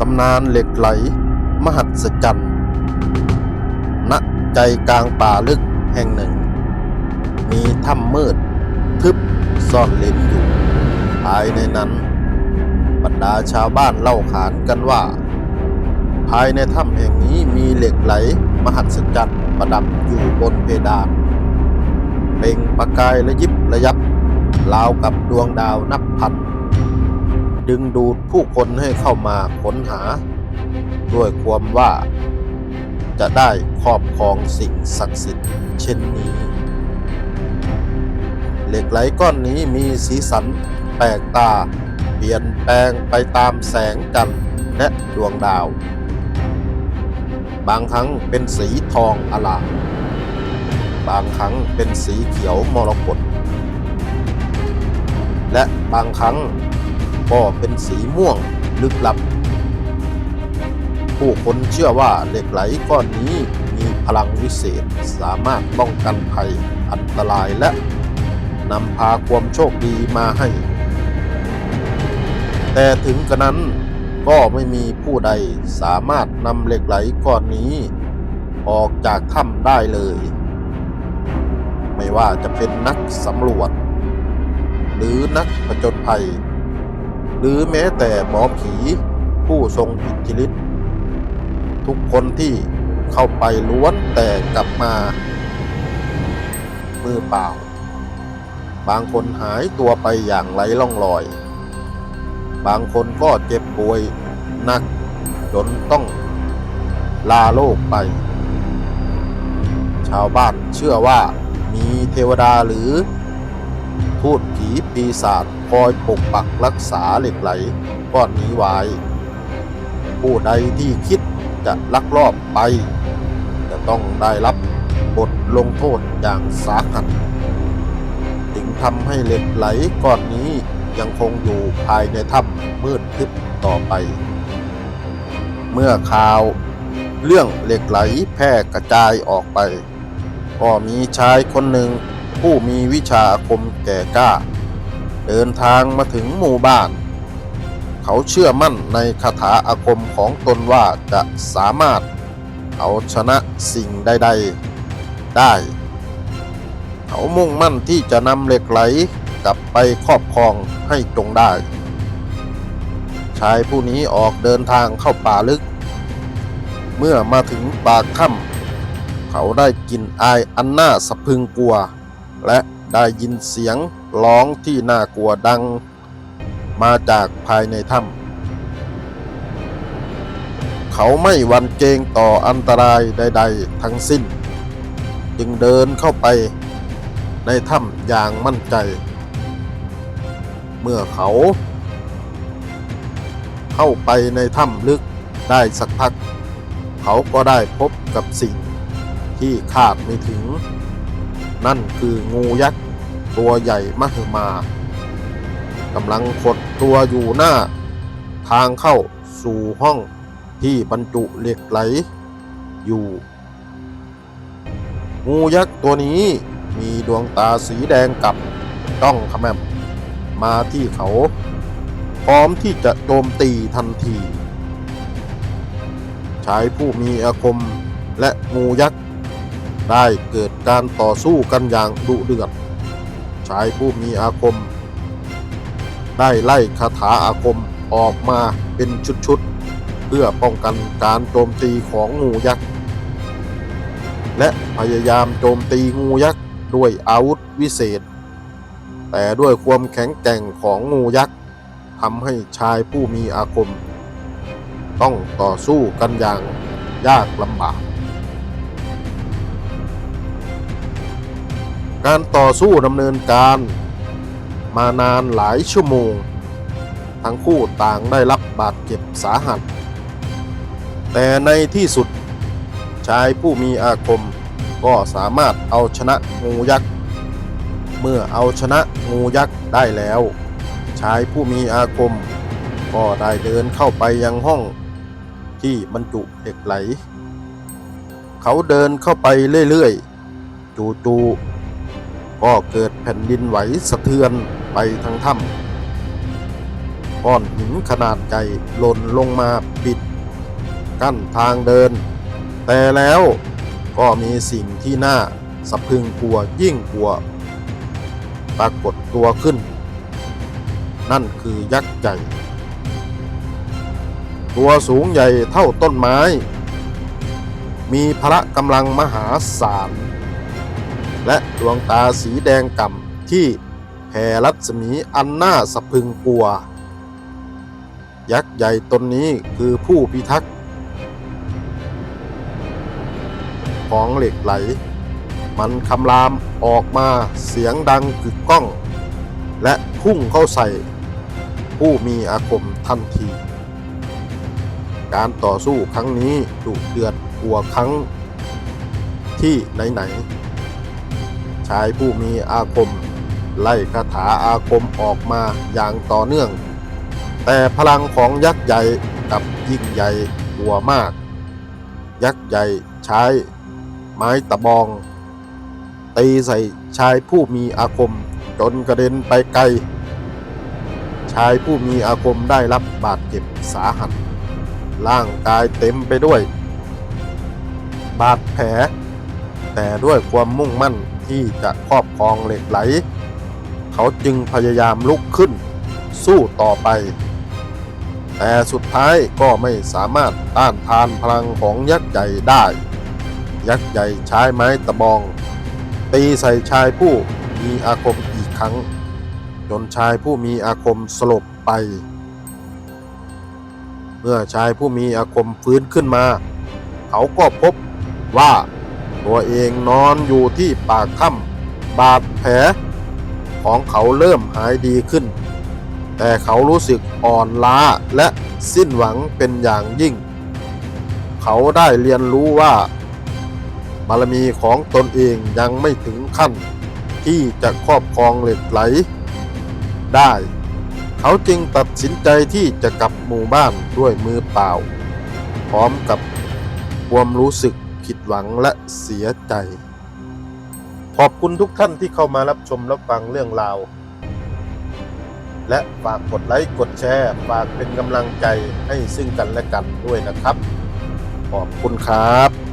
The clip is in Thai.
ตำนานเหล็กไหล มหัศจรรย์ ณ ใจกลางป่าลึกแห่งหนึ่ง มีถ้ำมืด ทึบซ่อนเลนอยู่ ภายในนั้น บรรดาชาวบ้านเล่าขานกันว่า ภายในถ้ำแห่งนี้มีเหล็กไหล มหัศจรรย์ประดับอยู่บนเพดานเปล่งประกายระยิบระยับราวกับดวงดาวนับพัน ดึงดูดผู้คนให้เข้ามาค้นหา ด้วยความว่า จะได้ครอบครองสิ่งศักดิ์สิทธิ์เช่นนี้ เหล็กไหลก้อนนี้มีสีสันแปลกตา เปลี่ยนแปลงไปตามแสงจันทร์และดวงดาว บางครั้งเป็นสีทองอลามบางครั้งเป็นสีเขียวมรกตและบางครั้ง ก็เป็นสีม่วงลึกลับ ผู้คนเชื่อว่าเหล็กไหลก้อนนี้มีพลังวิเศษสามารถป้องกันภัยอันตรายและนำพาความโชคดีมาให้ แต่ถึงกระนั้นก็ไม่มีผู้ใดสามารถนำเหล็กไหลก้อนนี้ ออกจากถ้ำได้เลย ไม่ว่าจะเป็นนักสำรวจ หรือนักผจญภัย หรือแม้แต่หมอผีผู้ทรงอิทธิฤทธิ์ทุกคนที่เข้าไปล้วนแต่กลับมามือเปล่า บางคนหายตัวไปอย่างไร้ล่องรอย บางคนก็เจ็บป่วยหนักจนต้องลาโลกไป ชาวบ้านเชื่อว่ามีเทวดาหรือ ทูตผีปีศาจคอยปกปักรักษาเหล็กไหลก้อนนี้ไว้ ผู้ใดที่คิดจะลักลอบไป จะต้องได้รับบทลงโทษอย่างสาหัสจึงทำให้เหล็กไหลก้อนนี้ยังคงอยู่ภายในถ้ำมืดทึบต่อไป เมื่อข่าว เรื่องเหล็กไหลแพร่กระจายออกไป ก็มีชายคนหนึ่ง ผู้มีวิชาอาคมแก่กล้า เดินทางมาถึงหมู่บ้าน เขาเชื่อมั่นในคาถาอาคมของตนว่าจะสามารถเอาชนะสิ่งใดๆได้ เขามุ่งมั่นที่จะนำเหล็กไหลกลับไปครอบครองให้จงได้ ชายผู้นี้ออกเดินทางเข้าป่าลึก เมื่อมาถึงปากถ้ำเขาได้กลินอายอันน่าสะพึงกลัว และได้ยินเสียงร้องที่น่ากลัวดัง มาจากภายในถ้ำเขาไม่หวั่นเกรงต่ออันตรายใด ๆ ทั้งสิ้น จึงเดินเข้าไปในถ้ำอย่างมั่นใจ เมื่อเขา เข้าไปในถ้ำลึกได้สักพัก เขาก็ได้พบกับสิ่งที่คาดไม่ถึง นั่นคืองูยักษ์ ตัวใหญ่มหึมากำลังขดตัวอยู่หน้า ทางเข้าสู่ห้องที่บรรจุเหล็กไหลอยู่ งูยักษ์ตัวนี้มีดวงตาสีแดงกับต้องขแมมมาที่เขา พร้อมที่จะโจมตีทันทีชายผู้มีอาคมและงูยักษ์ ได้เกิดการต่อสู้กันอย่างดุเดือด ชายผู้มีอาคม ได้ไล่คาถาอาคมออกมาเป็นชุดๆ เพื่อป้องกันการโจมตีของงูยักษ์ และพยายามโจมตีงูยักษ์ด้วยอาวุธวิเศษ แต่ด้วยความแข็งแกร่งของงูยักษ์ทำให้ชายผู้มีอาคม ต้องต่อสู้กันอย่างยากลำบาก การต่อสู้ดำเนินการมานานหลายชั่วโมง ทั้งคู่ต่างได้รับบาดเจ็บสาหัส แต่ในที่สุดชายผู้มีอาคมก็สามารถเอาชนะงูยักษ์ เมื่อเอาชนะงูยักษ์ได้แล้ว ชายผู้มีอาคม ก็ได้เดินเข้าไปยังห้องที่บรรจุเหล็กไหล เขาเดินเข้าไปเรื่อยๆ จู่ๆ ก็เกิดแผ่นดินไหวสะเทือนไปทั้งถ้ำพก้อนหินขนาดใหญ่หล่นลงมาปิด กั้นทางเดิน แต่แล้วก็มีสิ่งที่น่าสะพึงกลัวยิ่งกลัว ปรากฏตัวขึ้น นั่นคือยักษ์ใหญ่ ตัวสูงใหญ่เท่าต้นไม้ มีพละกำลังมหาศาล และดวงตาสีแดงก่ำที่แผ่รัศมีอันน่าสะพึงกลัว ยักษ์ใหญ่ตนนี้คือผู้พิทักษ์ของเหล็กไหล มันคำรามออกมาเสียงดังกึกก้อง และพุ่งเข้าใส่ ผู้มีอาคมทันที การต่อสู้ครั้งนี้ดุเดือดกว่าครั้งที่ไหนๆ ชายผู้มีอาคม ไล่คาถาอาคมออกมาอย่างต่อเนื่อง แต่พลังของยักษ์ใหญ่กับยิ่งใหญ่กลัวมาก ยักษ์ใหญ่ใช้ไม้ตะบองตีใส่ชายผู้มีอาคมจนกระเด็นไปไกล ชายผู้มีอาคมได้รับบาดเจ็บสาหัส ร่างกายเต็มไปด้วย บาดแผล แต่ด้วยความมุ่งมั่น ที่จะครอบครองเหล็กไหล เขาจึงพยายามลุกขึ้น สู้ต่อไป แต่สุดท้ายก็ไม่สามารถต้านทานพลังของยักษ์ใหญ่ได้ ยักษ์ใหญ่ใช้ไม้ตะบอง ตีใส่ชายผู้มีอาคมอีกครั้ง จนชายผู้มีอาคมสลบไป เมื่อชายผู้มีอาคมฟื้นขึ้นมา เขาก็พบว่า ตัวเองนอนอยู่ที่ปากถ้ำบาดแผล ของเขาเริ่มหายดีขึ้น แต่เขารู้สึกอ่อนล้าและสิ้นหวังเป็นอย่างยิ่ง เขาได้เรียนรู้ว่า บารมีของตนเองยังไม่ถึงขั้น ที่จะครอบครองเหล็กไหล ได้ เขาจึงตัดสินใจที่จะกลับหมู่บ้านด้วยมือเปล่า พร้อมกับความรู้สึก ผิดหวังและเสียใจ ขอบคุณทุกท่านที่เข้ามารับชมรับฟังเรื่องราว และฝากกดไลค์กดแชร์ ฝากเป็นกำลังใจให้ซึ่งกันและกันด้วยนะครับ ขอบคุณครับ